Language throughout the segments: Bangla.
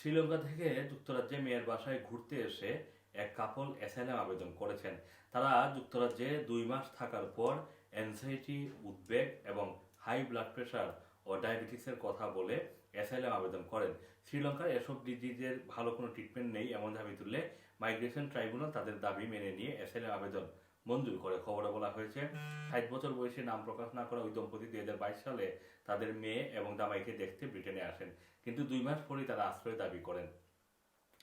শ্রীলঙ্কা থেকে যুক্তরাজ্যে মেয়ের বাসায় ঘুরতে এসে এক কাপল অ্যাসাইলাম আবেদন করেছেন। তারা যুক্তরাজ্যে দুই মাস থাকার পর অ্যাংজাইটি উদ্বেগ এবং হাই ব্লাড প্রেশার ও ডায়াবেটিসের কথা বলে অ্যাসাইলাম আবেদন করেন। শ্রীলঙ্কার এসব ডিজিজের ভালো কোনো ট্রিটমেন্ট নেই এমন দাবি তুললে মাইগ্রেশন ট্রাইব্যুনাল তাদের দাবি মেনে নিয়ে অ্যাসাইলাম আবেদন মঞ্জুর করে খবরে বলা হয়েছে ষাট বছর বয়সে নাম প্রকাশ না করা ওই দম্পতি দুই হাজার বাইশ সালে তাদের মেয়ে এবং জামাইকে দেখতে ব্রিটেনে আসেন। কিন্তু দুই মাস পরেই তারা আশ্রয় দাবি করেন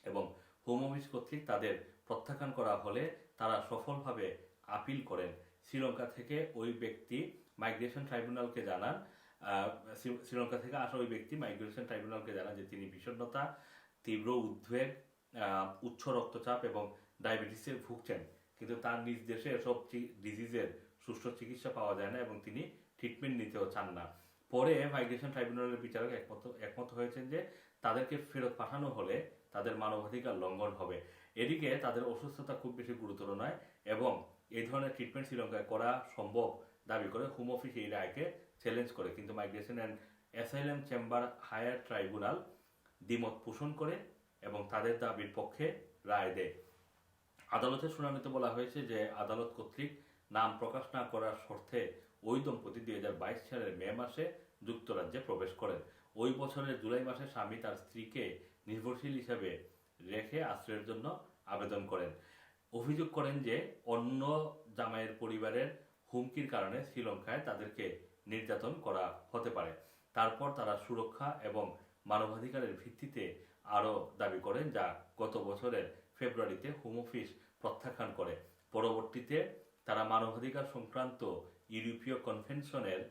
এবং হোম অফিস কর্তৃক তাদের প্রত্যাখ্যান করা হলে তারা সফলভাবে আপিল করেন। শ্রীলঙ্কা থেকে ওই ব্যক্তি মাইগ্রেশন ট্রাইব্যুনালকে জানান শ্রীলঙ্কা থেকে আসা ওই ব্যক্তি মাইগ্রেশন ট্রাইব্যুনালকে জানান যে তিনি বিষণ্ণতা, তীব্র উদ্বেগ উচ্চ রক্তচাপ এবং ডায়াবেটিসে ভুগছেন। কিন্তু তার নিজ দেশে এসব ডিজিজের সুষ্ঠু চিকিৎসা পাওয়া যায় না এবং তিনি ট্রিটমেন্ট নিতেও চান না। পরে মাইগ্রেশন ট্রাইব্যুনালের বিচারক একমত একমত হয়েছেন যে তাদেরকে ফেরত পাঠানো হলে তাদের মানবাধিকার লঙ্ঘন হবে। এদিকে তাদের অসুস্থতা খুব বেশি গুরুতর নয় এবং এই ধরনের ট্রিটমেন্ট শ্রীলঙ্কায় করা সম্ভব দাবি করে হোম অফিস এই রায়কে চ্যালেঞ্জ করে। কিন্তু migration and asylum chamber higher tribunal দ্বিমত পোষণ করে এবং তাদের দাবির পক্ষে রায় দেয়। আদালতের শুনানিতে বলা হয়েছে যে আদালত কর্তৃক নাম প্রকাশ না করার শর্তে ওই দম্পতি দুই হাজার বাইশ সালের মে মাসে যুক্তরাজ্যে প্রবেশ করেন। ওই বছরের জুলাই মাসে স্বামী তার স্ত্রীকে নির্ভরশীল হিসাবে রেখে আশ্রয়ের জন্য আবেদন করেন। অভিযোগ করেন যে অন্য জামাইয়ের পরিবারের হুমকির কারণে শ্রীলঙ্কায় তাদেরকে নির্যাতন করা হতে পারে। তারপর তারা সুরক্ষা এবং মানবাধিকারের ভিত্তিতে আরও দাবি করেন যা গত বছরের ফেব্রুয়ারিতে হোম অফিস প্রত্যাখ্যান করে। পরবর্তীতে তারা মানবাধিকার সংক্রান্ত ইউরোপীয় কনভেনশনের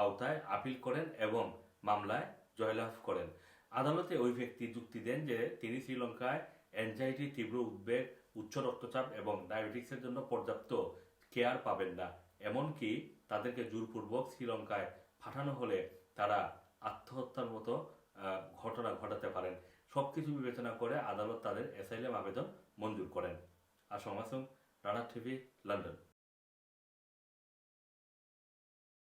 আওতায় আপিল করেন এবং মামলায় জয়লাভ করেন। আদালতে ওই ব্যক্তি যুক্তি দেন যে তিনি শ্রীলঙ্কায় অ্যাংজাইটি, তীব্র উদ্বেগ, উচ্চ রক্তচাপ এবং ডায়াবেটিক্সের জন্য পর্যাপ্ত কেয়ার পাবেন না। এমনকি তাদেরকে জোরপূর্বক শ্রীলঙ্কায় পাঠানো হলে তারা আত্মহত্যার মতো ঘটনা ঘটাতে পারেন। সব কিছু বিবেচনা করে আদালত তাদের অ্যাসাইলাম আবেদন মঞ্জুর করেন। Assam Assam Rana TV, London.